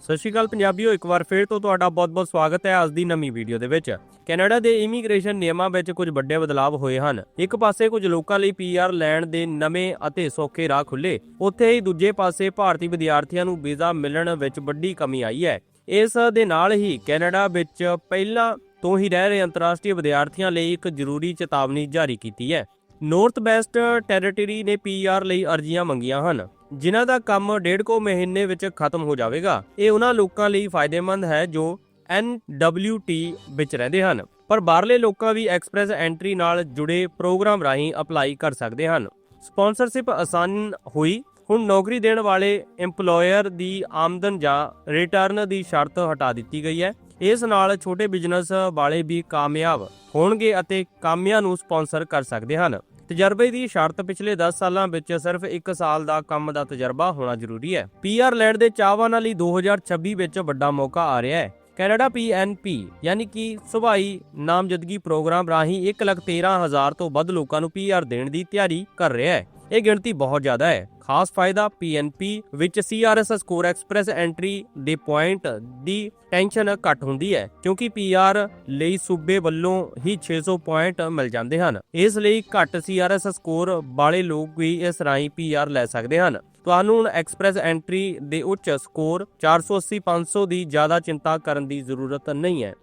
ਸਤਿ ਸ਼੍ਰੀ ਅਕਾਲ ਪੰਜਾਬੀਓ, ਇੱਕ ਵਾਰ ਫੇਰ ਤੋਂ ਤੁਹਾਡਾ ਬਹੁਤ-ਬਹੁਤ ਸਵਾਗਤ ਹੈ ਅੱਜ ਦੀ ਨਵੀਂ ਵੀਡੀਓ ਦੇ ਵਿੱਚ। ਕੈਨੇਡਾ ਦੇ ਇਮੀਗ੍ਰੇਸ਼ਨ ਨਿਯਮਾਂ ਵਿੱਚ ਕੁਝ ਵੱਡੇ ਬਦਲਾਅ ਹੋਏ ਹਨ। ਇੱਕ ਪਾਸੇ ਕੁਝ ਲੋਕਾਂ ਲਈ ਪੀਆਰ ਲੈਣ ਦੇ ਨਵੇਂ ਅਤੇ ਸੌਖੇ ਰਾਹ ਖੁੱਲੇ ਉੱਥੇ ਹੀ ਦੂਜੇ ਪਾਸੇ ਭਾਰਤੀ ਵਿਦਿਆਰਥੀਆਂ ਨੂੰ ਵੀਜ਼ਾ ਮਿਲਣ ਵਿੱਚ ਵੱਡੀ ਕਮੀ ਆਈ ਹੈ। ਇਸ ਦੇ ਨਾਲ ਹੀ ਕੈਨੇਡਾ ਵਿੱਚ ਪਹਿਲਾਂ ਤੋਂ ਹੀ ਰਹਿ ਰਹੇ ਅੰਤਰਰਾਸ਼ਟਰੀ ਵਿਦਿਆਰਥੀਆਂ ਲਈ ਇੱਕ ਜ਼ਰੂਰੀ ਚੇਤਾਵਨੀ ਜਾਰੀ ਕੀਤੀ ਹੈ। ਨਾਰਥ ਵੈਸਟ ਟੈਰੀਟਰੀ ਨੇ ਪੀਆਰ ਲਈ ਅਰਜ਼ੀਆਂ ਮੰਗੀਆਂ ਹਨ। ਜਿਨ੍ਹਾਂ ਦਾ ਕੰਮ ਡੇਢ ਕੋ ਮਹੀਨੇ ਵਿੱਚ ਖਤਮ ਹੋ ਜਾਵੇਗਾ, ਇਹ ਉਹਨਾਂ ਲੋਕਾਂ ਲਈ ਫਾਇਦੇਮੰਦ ਹੈ ਜੋ NWT ਵਿੱਚ ਰਹਿੰਦੇ ਹਨ। ਪਰ ਬਾਹਰਲੇ ਲੋਕਾਂ ਵੀ ਐਕਸਪ੍ਰੈਸ ਐਂਟਰੀ ਨਾਲ ਜੁੜੇ ਪ੍ਰੋਗਰਾਮ ਰਾਹੀਂ ਅਪਲਾਈ ਕਰ ਸਕਦੇ ਹਨ। ਸਪਾਂਸਰਸ਼ਿਪ ਆਸਾਨ ਹੋਈ, ਹੁਣ ਨੌਕਰੀ ਦੇਣ ਵਾਲੇ EMPLOYER ਦੀ ਆਮਦਨ ਜਾਂ ਰਿਟਰਨ ਦੀ ਸ਼ਰਤ ਹਟਾ ਦਿੱਤੀ ਗਈ ਹੈ। ਇਸ ਨਾਲ ਛੋਟੇ ਬਿਜ਼ਨਸ ਵਾਲੇ ਵੀ ਕਾਮਯਾਬ ਹੋਣਗੇ ਅਤੇ ਕਾਮਿਆਂ ਨੂੰ ਸਪਾਂਸਰ ਕਰ ਸਕਦੇ ਹਨ। ਤਜਰਬੇ ਦੀ ਸ਼ਰਤ ਪਿਛਲੇ 10 ਸਾਲਾਂ ਵਿੱਚ ਸਿਰਫ 1 ਸਾਲ ਦਾ ਕੰਮ ਦਾ ਤਜਰਬਾ ਹੋਣਾ ਜ਼ਰੂਰੀ ਹੈ। ਪੀਆਰ ਲੈਣ ਦੇ ਚਾਹਵਾਨਾਂ ਲਈ 2026 ਵਿੱਚ ਵੱਡਾ ਮੌਕਾ ਆ ਰਿਹਾ ਹੈ। ਕੈਨੇਡਾ PNP ਯਾਨੀ ਕਿ ਸੁਭਾਈ ਨਾਮਜ਼ਦਗੀ ਪ੍ਰੋਗਰਾਮ ਰਾਹੀਂ 113000 ਤੋਂ ਵੱਧ ਲੋਕਾਂ ਨੂੰ ਪੀਆਰ ਦੇਣ ਦੀ ਤਿਆਰੀ ਕਰ ਰਿਹਾ ਹੈ। ਇਹ ਗਿਣਤੀ ਬਹੁਤ ਜ਼ਿਆਦਾ ਹੈ। ਖਾਸ ਫਾਇਦਾ PNP ਵਿੱਚ CRS ਸਕੋਰ ਐਕਸਪ੍ਰੈਸ ਐਂਟਰੀ ਦੇ ਪੁਆਇੰਟ ਦੀ ਟੈਨਸ਼ਨ ਘੱਟ ਹੁੰਦੀ ਹੈ, ਕਿਉਂਕਿ PR ਲਈ ਸੂਬੇ ਵੱਲੋਂ ਹੀ 600 ਪੁਆਇੰਟ ਮਿਲ ਜਾਂਦੇ ਹਨ। ਇਸ ਲਈ ਘੱਟ CRS ਸਕੋਰ ਵਾਲੇ ਲੋਕ ਵੀ ਇਸ ਰਾਹੀਂ PR ਲੈ ਸਕਦੇ ਹਨ। ਤੁਹਾਨੂੰ ਹੁਣ ਐਕਸਪ੍ਰੈਸ ਐਂਟਰੀ ਦੇ ਉੱਚ ਸਕੋਰ 480 500 ਦੀ ਜ਼ਿਆਦਾ ਚਿੰਤਾ ਕਰਨ ਦੀ ਜ਼ਰੂਰਤ ਨਹੀਂ ਹੈ।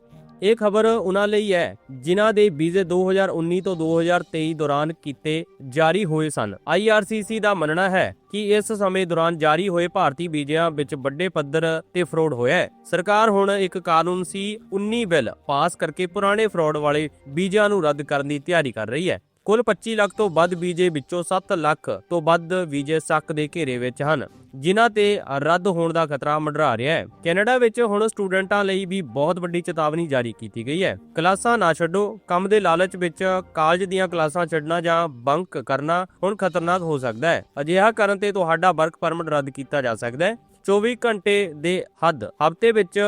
ਇਹ ਖਬਰ ਉਹਨਾਂ ਲਈ ਹੈ, ਜਿਨ੍ਹਾਂ ਦੇ ਵੀਜ਼ੇ 2019 ਤੋਂ 2023 ਦੌਰਾਨ ਕੀਤੇ ਜਾਰੀ ਹੋਏ ਸਨ। IRCC ਦਾ ਮੰਨਣਾ ਹੈ ਕਿ ਇਸ ਸਮੇਂ ਦੌਰਾਨ ਜਾਰੀ ਹੋਏ ਭਾਰਤੀ ਵੀਜ਼ਿਆਂ ਵਿੱਚ ਵੱਡੇ ਪੱਧਰ ਤੇ ਫਰਾਡ ਹੋਇਆ ਹੈ। ਸਰਕਾਰ ਹੁਣ ਇੱਕ ਕਾਨੂੰਨ ਸੀ 19 ਬਿੱਲ ਪਾਸ ਕਰਕੇ ਪੁਰਾਣੇ ਫਰਾਡ ਵਾਲੇ ਵੀਜ਼ਿਆਂ ਨੂੰ ਰੱਦ ਕਰਨ ਦੀ ਤਿਆਰੀ ਕਰ ਰਹੀ ਹੈ। ਕੁੱਲ 25 ਲੱਖ ਤੋਂ ਵੱਧ ਵੀਜ਼ੇ ਵਿੱਚੋਂ 7 ਲੱਖ ਤੋਂ ਵੱਧ ਵੀਜ਼ੇ ਸੱਕ ਦੇ ਘੇਰੇ ਵਿੱਚ ਹਨ, ਜਿਨ੍ਹਾਂ ਤੇ ਰੱਦ ਹੋਣ ਦਾ ਖਤਰਾ ਮੰਡਰਾ ਰਿਹਾ ਹੈ। ਕੈਨੇਡਾ ਵਿੱਚ ਹੁਣ ਸਟੂਡੈਂਟਾਂ ਲਈ ਵੀ ਬਹੁਤ ਵੱਡੀ ਚੇਤਾਵਨੀ ਜਾਰੀ ਕੀਤੀ ਗਈ ਹੈ। ਕਲਾਸਾਂ ਨਾ ਛੱਡੋ, ਕੰਮ ਦੇ ਲਾਲਚ ਵਿੱਚ ਕਾਲਜ ਦੀਆਂ ਕਲਾਸਾਂ ਛੱਡਣਾ ਜਾਂ ਬੰਕ ਕਰਨਾ ਹੁਣ ਖਤਰਨਾਕ ਹੋ ਸਕਦਾ ਹੈ। ਅਜਿਹਾ ਕਰਨ ਤੇ ਤੁਹਾਡਾ ਵਰਕ ਪਰਮਿਟ ਰੱਦ ਕੀਤਾ ਜਾ ਸਕਦਾ ਹੈ। 24 ਘੰਟੇ ਦੇ ਹੱਦ। ਹਫ਼ਤੇ ਵਿੱਚ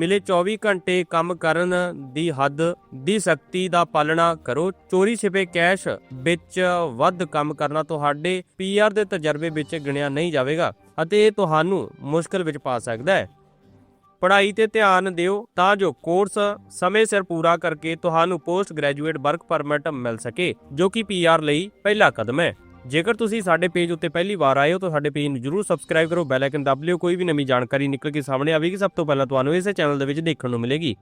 ਮਿਲੇ 24 ਘੰਟੇ ਕੰਮ ਕਰਨ ਦੀ ਹੱਦ ਦੀ ਸਖਤੀ ਦਾ ਪਾਲਣਾ ਕਰੋ। ਚੋਰੀ ਛਿਪੇ ਕੈਸ਼ ਵਿੱਚ ਵੱਧ ਕੰਮ ਕਰਨਾ ਤੁਹਾਡੇ ਪੀਆਰ ਦੇ ਤਜਰਬੇ ਵਿੱਚ ਗਿਣਿਆ ਨਹੀਂ ਜਾਵੇਗਾ ਅਤੇ ਇਹ ਤੁਹਾਨੂੰ ਮੁਸ਼ਕਲ ਵਿੱਚ ਪਾ ਸਕਦਾ ਹੈ। ਪੜ੍ਹਾਈ ਤੇ ਧਿਆਨ ਦਿਓ ਤਾਂ ਜੋ ਕੋਰਸ ਸਮੇਂ ਸਿਰ ਪੂਰਾ ਕਰਕੇ ਤੁਹਾਨੂੰ ਪੋਸਟ ਗ੍ਰੈਜੂਏਟ ਵਰਕ ਪਰਮਿਟ ਮਿਲ ਸਕੇ, ਜੋ ਕਿ ਪੀਆਰ ਲਈ ਪਹਿਲਾ ਕਦਮ ਹੈ। ਜੇਕਰ ਤੁਸੀਂ ਸਾਡੇ ਪੇਜ ਉੱਤੇ ਪਹਿਲੀ ਵਾਰ ਆਏ ਹੋ ਤਾਂ ਸਾਡੇ ਪੇਜ ਨੂੰ ਜਰੂਰ ਸਬਸਕ੍ਰਾਈਬ ਕਰੋ ਬੈਲ ਆਈਕਨ ਦਬ ਲਿਓ, ਕੋਈ ਵੀ ਨਵੀਂ ਜਾਣਕਾਰੀ ਨਿਕਲ ਕੇ ਸਾਹਮਣੇ ਆਵੇਗੀ। ਸਭ ਤੋਂ ਪਹਿਲਾਂ ਤੁਹਾਨੂੰ ਇਸੇ ਚੈਨਲ ਦੇ ਵਿੱਚ ਦੇਖਣ ਨੂੰ ਮਿਲੇਗੀ।